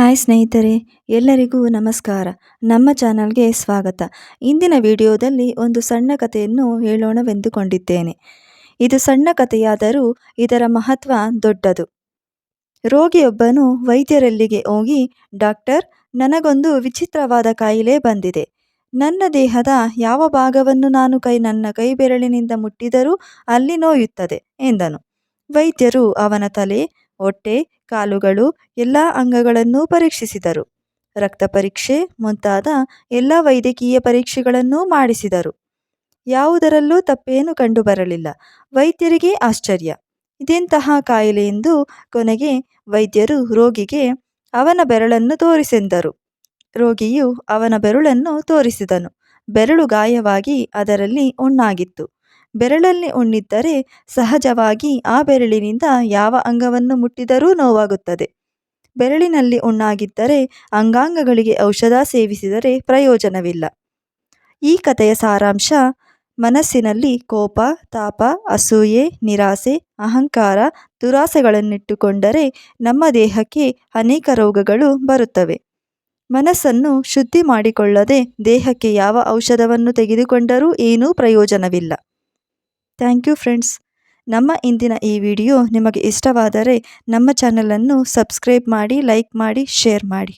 Hi ಸ್ನೇಹಿತರೆ, ಎಲ್ಲರಿಗೂ ನಮಸ್ಕಾರ. ನಮ್ಮ ಚಾನಲ್ಗೆ ಸ್ವಾಗತ. ಇಂದಿನ ವಿಡಿಯೋದಲ್ಲಿ ಒಂದು ಸಣ್ಣ ಕಥೆಯನ್ನು ಹೇಳೋಣವೆಂದುಕೊಂಡಿದ್ದೇನೆ. ಇದು ಸಣ್ಣ ಕಥೆಯಾದರೂ ಇದರ ಮಹತ್ವ ದೊಡ್ಡದು. ರೋಗಿಯೊಬ್ಬನು ವೈದ್ಯರಲ್ಲಿಗೆ ಹೋಗಿ, ಡಾಕ್ಟರ್, ನನಗೊಂದು ವಿಚಿತ್ರವಾದ ಕಾಯಿಲೆ ಬಂದಿದೆ. ನನ್ನ ದೇಹದ ಯಾವ ಭಾಗವನ್ನು ನಾನು ಕೈ, ನನ್ನ ಕೈ ಬೆರಳಿನಿಂದ ಮುಟ್ಟಿದರೂ ಅಲ್ಲಿ ನೋಯುತ್ತದೆ, ಎಂದನು. ವೈದ್ಯರು ಅವನ ತಲೆ ಹೊಟ್ಟೆ, ಕಾಲುಗಳು ಎಲ್ಲ ಅಂಗಗಳನ್ನೂ ಪರೀಕ್ಷಿಸಿದರು. ರಕ್ತ ಪರೀಕ್ಷೆ ಮುಂತಾದ ಎಲ್ಲ ವೈದ್ಯಕೀಯ ಪರೀಕ್ಷೆಗಳನ್ನೂ ಮಾಡಿಸಿದರು. ಯಾವುದರಲ್ಲೂ ತಪ್ಪೇನು ಕಂಡುಬರಲಿಲ್ಲ. ವೈದ್ಯರಿಗೆ ಆಶ್ಚರ್ಯ. ಇದೆಂತಹ ಕಾಯಿಲೆ ಎಂದು ಕೊನೆಗೆ ವೈದ್ಯರು ರೋಗಿಗೆ ಅವನ ಬೆರಳನ್ನು ತೋರಿಸೆಂದರು. ರೋಗಿಯು ಅವನ ಬೆರಳನ್ನು ತೋರಿಸಿದನು. ಬೆರಳು ಗಾಯವಾಗಿ ಅದರಲ್ಲಿ ಹುಣ್ಣಾಗಿತ್ತು ಬೆರಳಲ್ಲಿ ಉಣ್ಣಿದ್ದರೆ ಸಹಜವಾಗಿ ಆ ಬೆರಳಿನಿಂದ ಯಾವ ಅಂಗವನ್ನು ಮುಟ್ಟಿದರೂ ನೋವಾಗುತ್ತದೆ. ಬೆರಳಿನಲ್ಲಿ ಉಣ್ಣಾಗಿದ್ದರೆ ಅಂಗಾಂಗಗಳಿಗೆ ಔಷಧ ಸೇವಿಸಿದರೆ ಪ್ರಯೋಜನವಿಲ್ಲ. ಈ ಕಥೆಯ ಸಾರಾಂಶ, ಮನಸ್ಸಿನಲ್ಲಿ ಕೋಪ, ತಾಪ, ಅಸೂಯೆ, ನಿರಾಸೆ, ಅಹಂಕಾರ, ದುರಾಸೆಗಳನ್ನಿಟ್ಟುಕೊಂಡರೆ ನಮ್ಮ ದೇಹಕ್ಕೆ ಅನೇಕ ರೋಗಗಳು ಬರುತ್ತವೆ. ಮನಸ್ಸನ್ನು ಶುದ್ಧಿ ಮಾಡಿಕೊಳ್ಳದೆ ದೇಹಕ್ಕೆ ಯಾವ ಔಷಧವನ್ನು ತೆಗೆದುಕೊಂಡರೂ ಏನೂ ಪ್ರಯೋಜನವಿಲ್ಲ. Thank you friends. ನಮ್ಮ ಇಂದಿನ ಈ ವಿಡಿಯೋ ನಿಮಗೆ ಇಷ್ಟವಾದರೆ ನಮ್ಮ ಚಾನಲನ್ನು ಸಬ್ಸ್ಕ್ರೈಬ್ ಮಾಡಿ, ಲೈಕ್ ಮಾಡಿ, ಶೇರ್ ಮಾಡಿ.